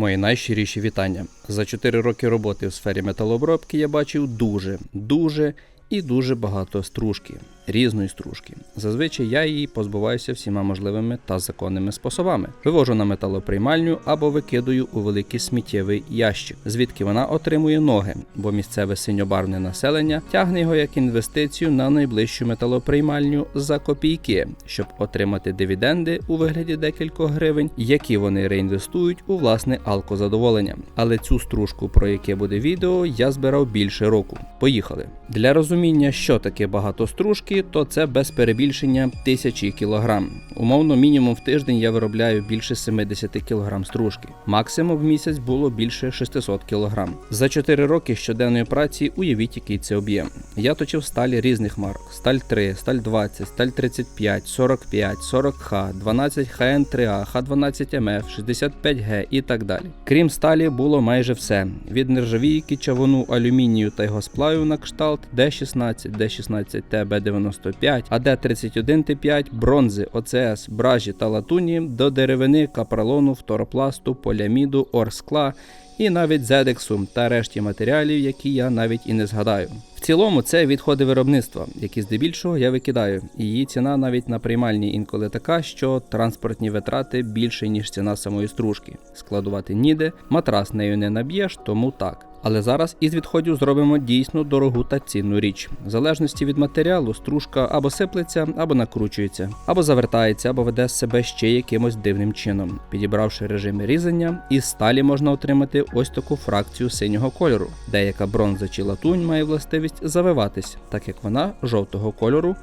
Мої найщиріші вітання. За 4 роки роботи в сфері металообробки я бачив дуже, дуже і дуже багато стружки, різної стружки. Зазвичай я її позбуваюся всіма можливими та законними способами. Вивожу на металоприймальню або викидаю у великий сміттєвий ящик, звідки вона отримує ноги, бо місцеве синьобарвне населення тягне його як інвестицію на найближчу металоприймальню за копійки, щоб отримати дивіденди у вигляді декількох гривень, які вони реінвестують у власне алкозадоволення. Але цю стружку, про яке буде відео, я збирав більше року. Поїхали. Для розуміння, що таке багато стружки, то це без перебільшення тисячі кілограм. Умовно, мінімум в тиждень я виробляю більше 70 кілограм стружки. Максимум в місяць було більше 600 кілограм. За 4 роки щоденної праці уявіть, який це об'єм. Я точив сталі різних марок: сталь 3, сталь 20, сталь 35, 45, 40Х, 12 ХН3А, Х12МФ, 65Г і так далі. Крім сталі, було майже все: від нержавійки, чавуну, алюмінію та його сплавів на кшталт Д16, Д16Т, Б95, АД31 Т5, бронзи, ОЦС, бражі та латуні до деревини, капролону, фторопласту, поліаміду, орскла і навіть зедексу та решті матеріалів, які я навіть і не згадаю. В цілому це відходи виробництва, які здебільшого я викидаю, її ціна навіть на приймальні інколи така, що транспортні витрати більше ніж ціна самої стружки. Складувати ніде, матрас нею не наб'єш, тому так. Але зараз із відходів зробимо дійсно дорогу та цінну річ. В залежності від матеріалу, стружка або сиплеться, або накручується, або завертається, або веде себе ще якимось дивним чином. Підібравши режим різання, із сталі можна отримати ось таку фракцію синього кольору. Деяка бронза чи латунь має властивість завиватись, так як вона жовтого кольору.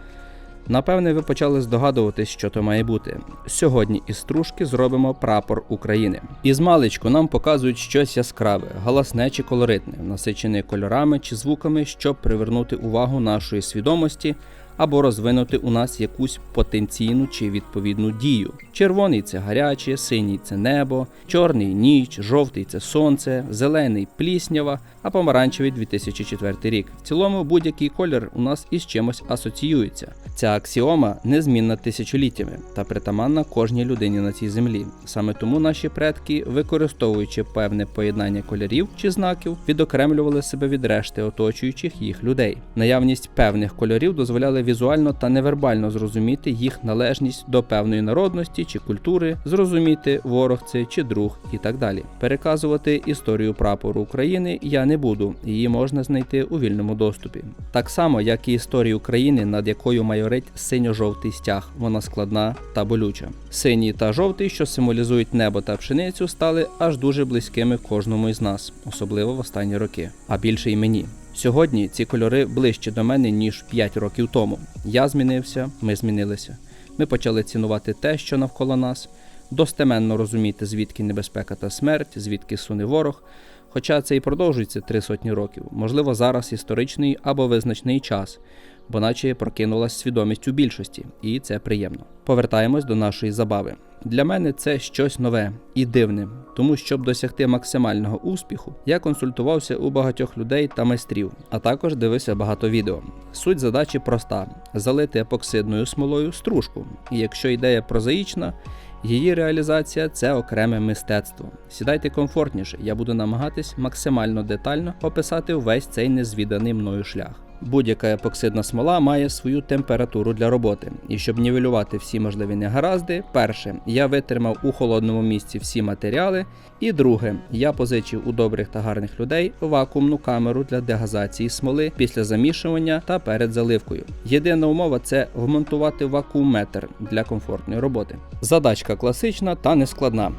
Напевне, ви почали здогадуватись, що то має бути. Сьогодні із стружки зробимо прапор України. Із маличку нам показують щось яскраве, галасне чи колоритне, насичене кольорами чи звуками, щоб привернути увагу нашої свідомості або розвинути у нас якусь потенційну чи відповідну дію. Червоний це гаряче, синій це небо, чорний ніч, жовтий це сонце, зелений пліснява, а помаранчевий 2004 рік. В цілому будь-який колір у нас із чимось асоціюється. Ця аксіома незмінна тисячоліттями та притаманна кожній людині на цій землі. Саме тому наші предки, використовуючи певне поєднання кольорів чи знаків, відокремлювали себе від решти оточуючих їх людей. Наявність певних кольорів дозволяли візуально та невербально зрозуміти їх належність до певної народності чи культури, зрозуміти ворог це чи друг і так далі. Переказувати історію прапору України я не буду, її можна знайти у вільному доступі. Так само, як і історію України, над якою майорить синьо-жовтий стяг, вона складна та болюча. Синій та жовтий, що символізують небо та пшеницю, стали аж дуже близькими кожному із нас, особливо в останні роки, а більше й мені. Сьогодні ці кольори ближче до мене ніж 5 років тому. Я змінився, ми змінилися. Ми почали цінувати те, що навколо нас, достеменно розуміти, звідки небезпека та смерть, звідки суне ворог. Хоча це і продовжується три сотні років, можливо, зараз історичний або визначний час, бо наче прокинулась свідомість у більшості, і це приємно. Повертаємось до нашої забави. Для мене це щось нове і дивне, тому щоб досягти максимального успіху, я консультувався у багатьох людей та майстрів, а також дивився багато відео. Суть задачі проста: залити епоксидною смолою стружку. І якщо ідея прозаїчна, її реалізація це окреме мистецтво. Сідайте комфортніше, я буду намагатись максимально детально описати увесь цей незвіданий мною шлях. Будь-яка епоксидна смола має свою температуру для роботи. І щоб нівелювати всі можливі негаразди, перше, я витримав у холодному місці всі матеріали. І друге, я позичив у добрих та гарних людей вакуумну камеру для дегазації смоли після замішування та перед заливкою. Єдина умова це вмонтувати вакуумметр для комфортної роботи. Задачка класична та нескладна.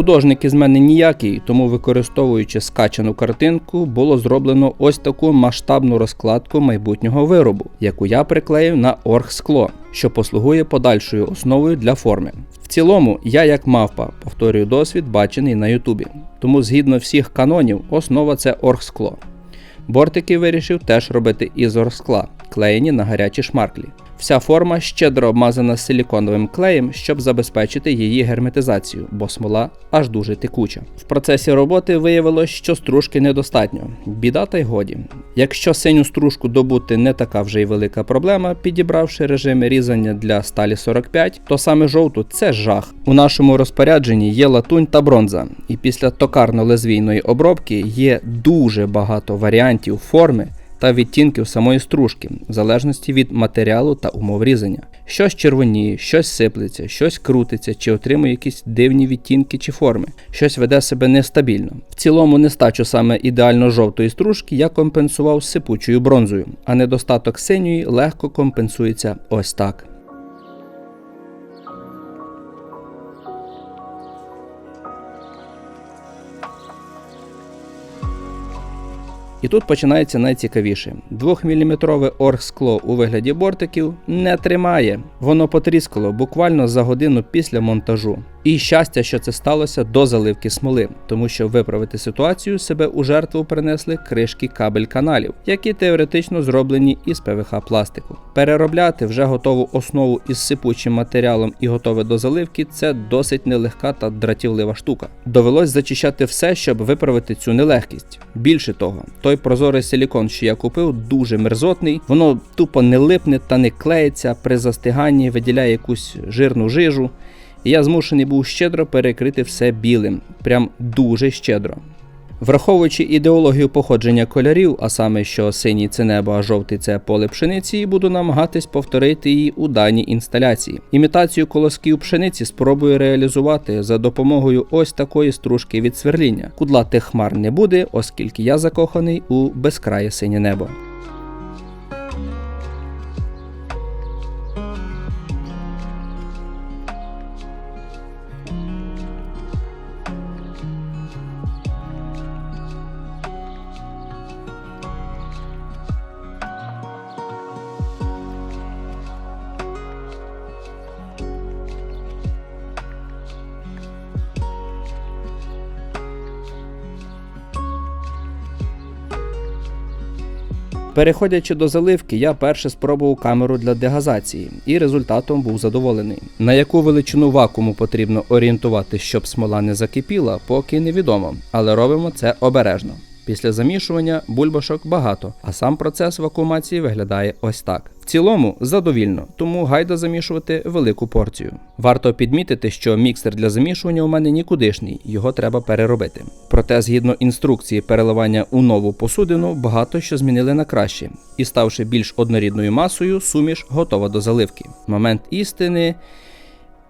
Художник із мене ніякий, тому використовуючи скачану картинку, було зроблено ось таку масштабну розкладку майбутнього виробу, яку я приклеїв на оргскло, що послугує подальшою основою для форми. В цілому, я як мавпа повторюю досвід, бачений на Ютубі. Тому згідно всіх канонів, основа це оргскло. Бортики вирішив теж робити із оргскла, клеєні на гарячі шмарклі. Вся форма щедро обмазана силіконовим клеєм, щоб забезпечити її герметизацію, бо смола аж дуже текуча. В процесі роботи виявилось, що стружки недостатньо. Біда та й годі. Якщо синю стружку добути не така вже й велика проблема, підібравши режими різання для сталі 45, то саме жовту це жах. У нашому розпорядженні є латунь та бронза, і після токарно-лезвійної обробки є дуже багато варіантів форми та відтінків самої стружки, в залежності від матеріалу та умов різання. Щось червоніє, щось сиплеться, щось крутиться чи отримує якісь дивні відтінки чи форми, щось веде себе нестабільно. В цілому нестачу саме ідеально жовтої стружки я компенсував сипучою бронзою, а недостаток синьої легко компенсується ось так. І тут починається найцікавіше. 2-мм оргскло у вигляді бортиків не тримає. Воно потріскало буквально за годину після монтажу. І щастя, що це сталося до заливки смоли, тому що виправити ситуацію себе у жертву принесли кришки кабель каналів, які теоретично зроблені із ПВХ пластику. Переробляти вже готову основу із сипучим матеріалом і готове до заливки це досить нелегка та дратівлива штука. Довелось зачищати все, щоб виправити цю нелегкість. Більше того, той прозорий силікон, що я купив, дуже мерзотний, воно тупо не липне та не клеїться при застиганні, виділяє якусь жирну жижу. Я змушений був щедро перекрити все білим, прям дуже щедро. Враховуючи ідеологію походження кольорів, а саме що синій це небо, а жовтий це поле пшениці, буду намагатись повторити її у даній інсталяції. Імітацію колосків пшениці спробую реалізувати за допомогою ось такої стружки від сверління. Кудлатих хмар не буде, оскільки я закоханий у безкрає синє небо. Переходячи до заливки, я перше спробував камеру для дегазації, і результатом був задоволений. На яку величину вакууму потрібно орієнтувати, щоб смола не закипіла, поки невідомо, але робимо це обережно. Після замішування бульбашок багато, а сам процес вакуумації виглядає ось так. В цілому задовільно, тому гайда замішувати велику порцію. Варто підмітити, що міксер для замішування у мене нікудишній, його треба переробити. Проте, згідно інструкції переливання у нову посудину, багато що змінили на краще, і ставши більш однорідною масою, суміш готова до заливки. Момент істини.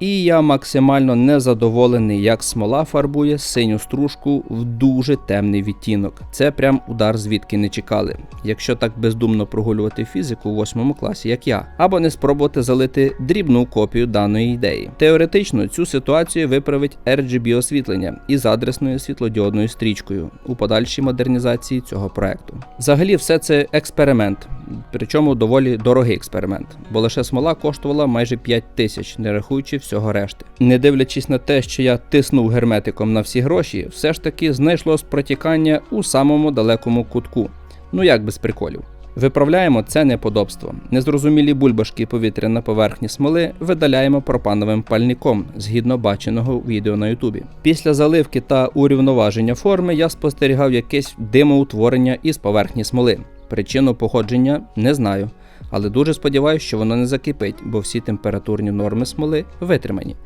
І я максимально незадоволений, як смола фарбує синю стружку в дуже темний відтінок. Це прям удар звідки не чекали. Якщо так бездумно прогулювати фізику в 8 класі, як я, або не спробувати залити дрібну копію даної ідеї. Теоретично цю ситуацію виправить RGB освітлення із адресною світлодіодною стрічкою у подальшій модернізації цього проекту. Взагалі, все це експеримент, причому доволі дорогий експеримент, бо лише смола коштувала майже 5 тисяч, не рахуючи всього решти. Не дивлячись на те, що я тиснув герметиком на всі гроші, все ж таки знайшлось протікання у самому далекому кутку. Ну як без приколів. Виправляємо це неподобство. Незрозумілі бульбашки повітря на поверхні смоли видаляємо пропановим пальником, згідно баченого відео на Ютубі. Після заливки та урівноваження форми я спостерігав якесь димоутворення із поверхні смоли. Причину походження не знаю, але дуже сподіваюся, що воно не закипить, бо всі температурні норми смоли витримані.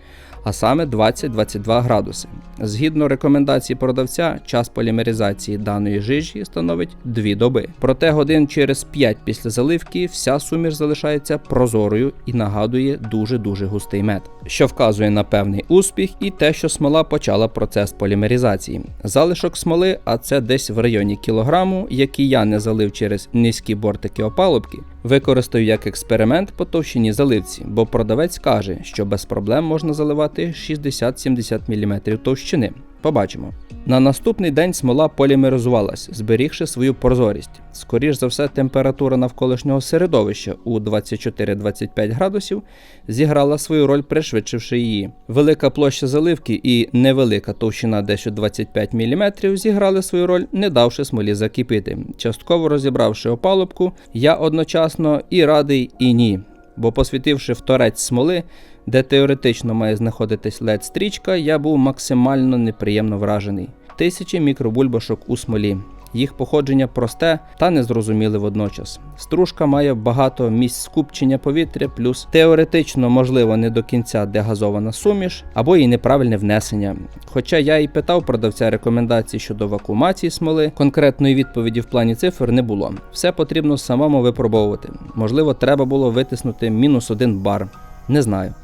А саме 20-22 градуси. Згідно рекомендацій продавця, час полімеризації даної жижі становить 2 доби. Проте годин через 5 після заливки вся суміш залишається прозорою і нагадує дуже-дуже густий мед, що вказує на певний успіх і те, що смола почала процес полімеризації. Залишок смоли, а це десь в районі кілограму, який я не залив через низькі бортики опалубки, використаю як експеримент по товщині заливці, бо продавець каже, що без проблем можна заливати 60-70 мм товщини. Побачимо. На наступний день смола полімеризувалась, зберігши свою прозорість. Скоріш за все, температура навколишнього середовища у 24-25 градусів зіграла свою роль, пришвидшивши її. Велика площа заливки і невелика товщина десь у 25 мм зіграли свою роль, не давши смолі закипіти. Частково розібравши опалубку, я одночасно і радий, і ні. Бо посвітивши в торець смоли, де теоретично має знаходитись led стрічка, я був максимально неприємно вражений. Тисячі мікробульбашок у смолі. Їх походження просте та незрозуміле водночас. Стружка має багато місць скупчення повітря, плюс теоретично, можливо, не до кінця дегазована суміш або і неправильне внесення. Хоча я і питав продавця рекомендацій щодо вакуумації смоли, конкретної відповіді в плані цифр не було. Все потрібно самому випробовувати. Можливо, треба було витиснути мінус один бар. Не знаю.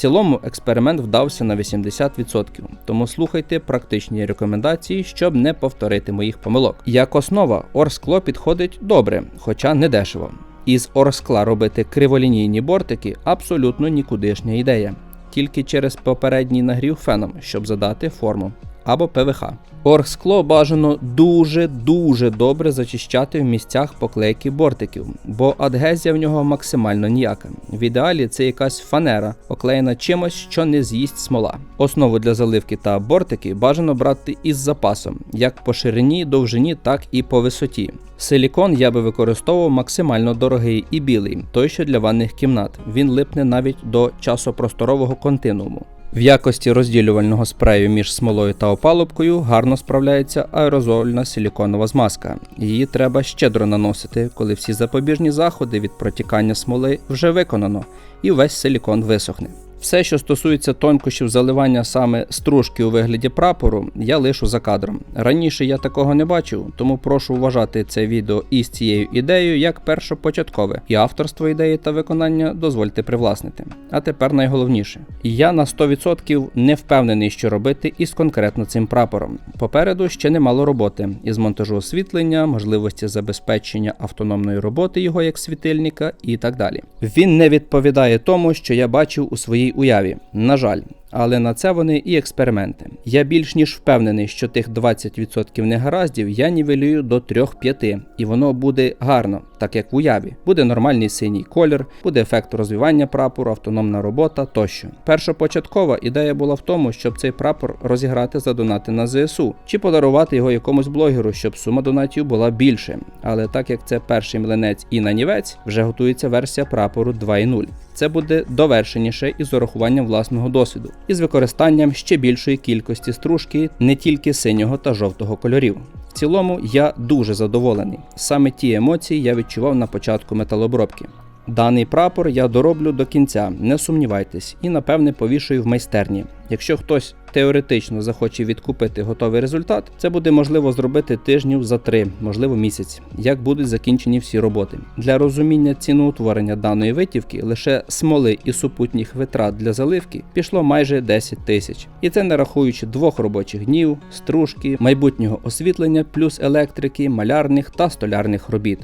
Цілому експеримент вдався на 80%, тому слухайте практичні рекомендації, щоб не повторити моїх помилок. Як основа, орскло підходить добре, хоча не дешево. Із орскла робити криволінійні бортики абсолютно нікудишня ідея, тільки через попередній нагрів феном, щоб задати форму. Або ПВХ. Оргскло бажано дуже-дуже добре зачищати в місцях поклейки бортиків, бо адгезія в нього максимально ніяка. В ідеалі це якась фанера, оклеєна чимось, що не з'їсть смола. Основу для заливки та бортики бажано брати із запасом, як по ширині, довжині, так і по висоті. Силікон я би використовував максимально дорогий і білий, той що для ванних кімнат. Він липне навіть до часопросторового континууму. В якості розділювального спрею між смолою та опалубкою гарно справляється аерозольна силіконова змазка. Її треба щедро наносити, коли всі запобіжні заходи від протікання смоли вже виконано і весь силікон висохне. Все, що стосується тонкощів заливання саме стружки у вигляді прапору, я лишу за кадром. Раніше я такого не бачив, тому прошу вважати це відео із цією ідеєю як першопочаткове, і авторство ідеї та виконання дозвольте привласнити. А тепер найголовніше: я на 100% не впевнений, що робити із конкретно цим прапором. Попереду ще немало роботи із монтажу освітлення, можливості забезпечення автономної роботи його як світильника і так далі. Він не відповідає тому, що я бачив у своїй уяві. На жаль. Але на це вони і експерименти. Я більш ніж впевнений, що тих 20% негараздів я нівелюю до 3-5, і воно буде гарно, так як в уяві. Буде нормальний синій колір, буде ефект розвивання прапору, автономна робота тощо. Першопочаткова ідея була в тому, щоб цей прапор розіграти за донати на ЗСУ чи подарувати його якомусь блогеру, щоб сума донатів була більше. Але так як це перший млинець і нанівець, вже готується версія прапору 2.0. Це буде довершеніше із урахуванням власного досвіду, і з використанням ще більшої кількості стружки не тільки синього та жовтого кольорів. В цілому я дуже задоволений. Саме ті емоції я відчував на початку металобробки. Даний прапор я дороблю до кінця, не сумнівайтесь, і напевне повішую в майстерні. Якщо хтось теоретично захоче відкупити готовий результат, це буде можливо зробити тижнів за три, можливо місяць, як будуть закінчені всі роботи. Для розуміння ціноутворення даної витівки лише смоли і супутніх витрат для заливки пішло майже 10 тисяч. І це не рахуючи двох робочих днів, стружки, майбутнього освітлення, плюс електрики, малярних та столярних робіт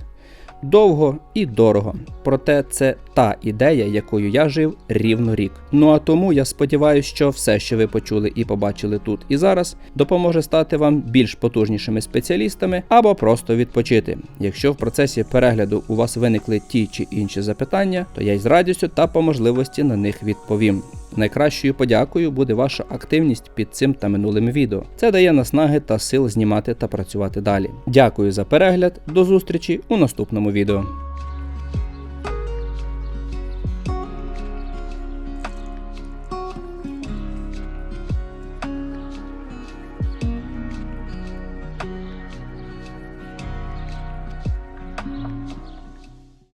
довго і дорого. Проте це та ідея, якою я жив рівно рік. Ну а тому я сподіваюся, що все, що ви почули і побачили тут і зараз, допоможе стати вам більш потужнішими спеціалістами або просто відпочити. Якщо в процесі перегляду у вас виникли ті чи інші запитання, то я із радістю та по можливості на них відповім. Найкращою подякою буде ваша активність під цим та минулим відео. Це дає наснаги та сил знімати та працювати далі. Дякую за перегляд, до зустрічі у наступному відео.